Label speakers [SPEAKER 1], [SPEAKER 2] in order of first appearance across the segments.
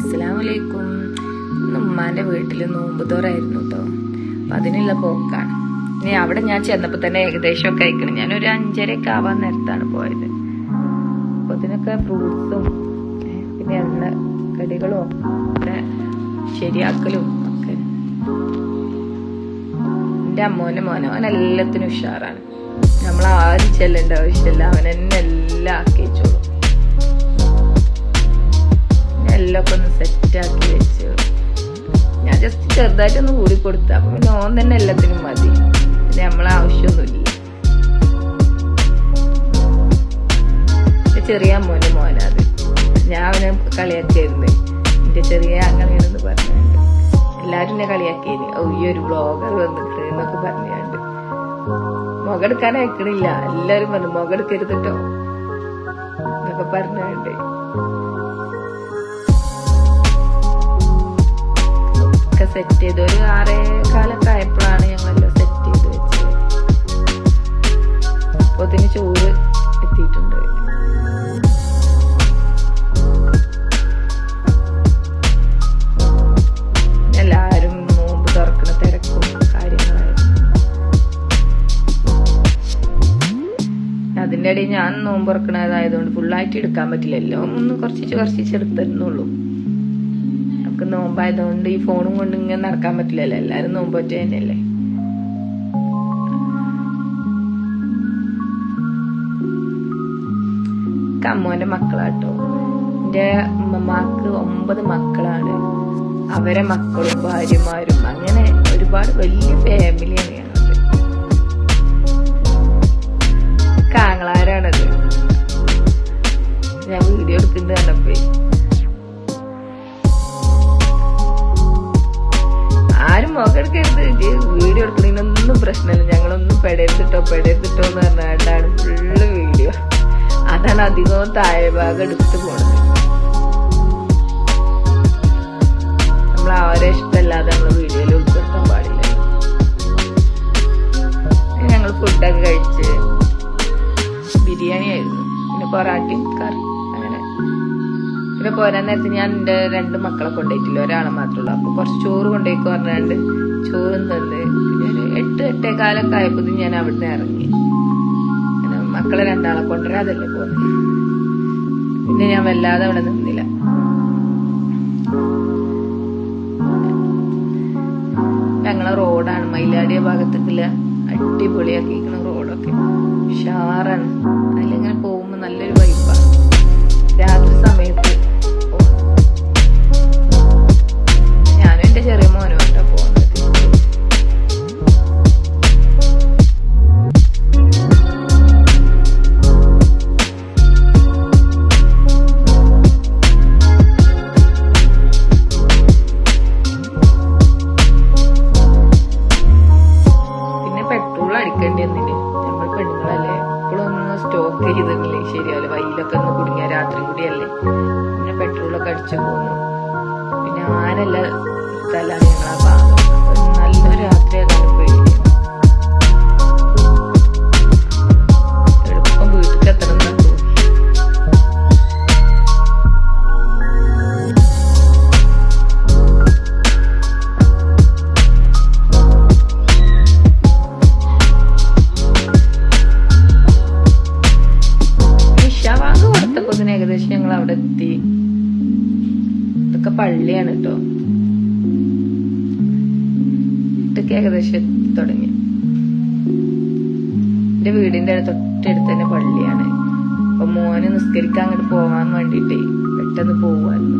[SPEAKER 1] അസ്സലാമലൈക്കും. ഉമ്മാന്റെ വീട്ടിൽ നോമ്പ് തോറായിരുന്നു കേട്ടോ അപ്പൊ അതിനുള്ള പോക്കാണ്. ഇനി അവിടെ ഞാൻ ചെന്നപ്പോ തന്നെ ഏകദേശം ഒക്കെ അയക്കണം ഞാനൊരു അഞ്ചരയൊക്കെ ആവാൻ നേരത്താണ് പോയത്. അപ്പൊ അതിനൊക്കെ ഫ്രൂട്ട്സും പിന്നെ എണ്ണ കടികളും ഒക്കെ ശരിയാക്കലും ഒക്കെ. എന്റെ അമ്മോന്റെ മോനെ അവൻ എല്ലാത്തിനും ഉഷാറാണ്. നമ്മൾ ആരും ചെല്ലേണ്ട ആവശ്യമില്ല. അവൻ എന്നെ എല്ലാം ആക്കി ഒക്കെ ഒന്ന് സെറ്റാക്കി വെച്ചു. ഞാൻ ജസ്റ്റ് ചെറുതായിട്ട് ഒന്ന് കൂടി കൊടുത്ത അപ്പൊ പിന്നെ ഓൻ തന്നെ എല്ലാത്തിനും മതി. പിന്നെ നമ്മളെ ആവശ്യമൊന്നുമില്ല. ചെറിയ മോന് മോനാത് ഞാൻ അവനെ കളിയാക്കിയായിരുന്നു. എന്റെ ചെറിയ അങ്ങനെയാണെന്ന് പറഞ്ഞുണ്ട് എല്ലാരും എന്നെ കളിയാക്കിയത് ഈ ഒരു ബ്ലോഗർ വന്നിട്ട് എന്നൊക്കെ പറഞ്ഞുണ്ട് മുഖെടുക്കാൻ അയക്കണില്ല. എല്ലാരും പറഞ്ഞു മുഖെടുക്കരുത് കേട്ടോ എന്നൊക്കെ പറഞ്ഞുണ്ട് ഒക്കെ സെറ്റ് ചെയ്ത് ഒരു ആറേ കാലൊക്കെ ആയപ്പോഴാണ് ഞങ്ങളെല്ലാം സെറ്റ് ചെയ്ത് വെച്ചത്. അപ്പൊ അതിന് ചോറ് എത്തിയിട്ടുണ്ട്. എല്ലാവരും നോമ്പ് തുറക്കുന്ന അതിന്റെ ഇടയിൽ ഞാൻ നോമ്പ് തുറക്കണതായതുകൊണ്ട് ഫുള്ളായിട്ട് എടുക്കാൻ പറ്റില്ലല്ലോ ഒന്ന് കുറച്ച് കുറച്ച് എടുത്തിരുന്നുള്ളൂ നമുക്ക് നോമ്പായതുകൊണ്ട് ഈ ഫോണും കൊണ്ട് ഇങ്ങനെ നടക്കാൻ പറ്റില്ലല്ലോ. എല്ലാരും നോമ്പ് പറ്റ തന്നെയല്ലേ? അമ്മോന്റെ മക്കളാട്ടോ. എന്റെ ഉമ്മമാക്ക് ഒമ്പത് മക്കളാണ്. അവരെ മക്കളും ഭാര്യമാരും. അങ്ങനെ ഒരുപാട് വലിയ ഫാമിലിയാണ് ഞങ്ങളത്. കാങ്ങളാരാണത്? എടുക്കുന്നതിനൊന്നും പ്രശ്നമില്ല. ഞങ്ങളൊന്നും പെടരുത്തിട്ടോ പെടരുത്തിട്ടോ എന്ന് പറഞ്ഞാണ്ടാണ് ഫുള്ള് വീഡിയോ അതാണ് അധികവും താഴെ ഭാഗം എടുത്ത് പോണത്. നമ്മൾ അവരെ ഇഷ്ടമല്ലാതെ നമ്മൾ വീഡിയോയിൽ ഉൾപ്പെടുത്താൻ പാടില്ല. ഞങ്ങൾ ഫുഡൊക്കെ കഴിച്ച് ബിരിയാണി ആയിരുന്നു പിന്നെ പൊറാട്ടയും കറി അങ്ങനെ. പിന്നെ പോരാൻ നേരത്ത് ഞാൻ എന്റെ രണ്ട് മക്കളെ കൊണ്ടുപോയിട്ടില്ല. ഒരാളെ മാത്രമേ അപ്പൊ കുറച്ച് ചോറ് കൊണ്ടുപോയിക്കോ പറഞ്ഞാണ്ട് ചോറും തന്ന് പിന്നെ ഒരു എട്ട് എട്ടേകാലൊക്കെ ആയപ്പോൾ ഞാൻ അവിടുന്ന് ഇറങ്ങി. മക്കളെ രണ്ടാളെ കൊണ്ടുവരാതല്ലേ പോന്നെ. പിന്നെ ഞാൻ വല്ലാതെ അവിടെ നിന്നില്ല. ഞങ്ങളെ റോഡാണ്. മയിലാടിയ ഭാഗത്തേക്കില്ല അടിപൊളിയാക്കിയിരിക്കുന്ന റോഡൊക്കെ. ഉഷാറാണ്. അതിലിങ്ങനെ പോകുമ്പോ നല്ലൊരു കുടുങ്ങിയ രാത്രി കൂടിയല്ലേ. പിന്നെ പെട്രോളൊക്കെ അടിച്ചു പോന്നു. പിന്നെ ആരല്ല സ്ഥലമാണ് ഞങ്ങളാ ഭാഗം. പള്ളിയാണ് കേട്ടോ ഇതൊക്കെ ഏകദേശം തുടങ്ങി. എന്റെ വീടിന്റെ തൊട്ടടുത്ത് തന്നെ പള്ളിയാണ്. അപ്പൊ മോന് നിസ്കരിക്കാൻ അങ്ങോട്ട് പോവാൻ വേണ്ടിട്ടേ പെട്ടെന്ന് പോവായിരുന്നു.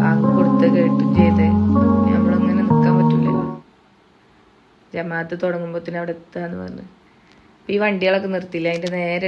[SPEAKER 1] ബാങ്ക് കൊടുത്ത് കേട്ട് ചെയ്ത്. നമ്മളങ്ങനെ നിക്കാൻ പറ്റൂലല്ലോ. ജമാഅത്ത് തുടങ്ങുമ്പോത്തിന് അവിടെ എത്താന്ന് പറഞ്ഞു. ഈ വണ്ടികളൊക്കെ നിർത്തിയില്ല? അതിന്റെ നേരെ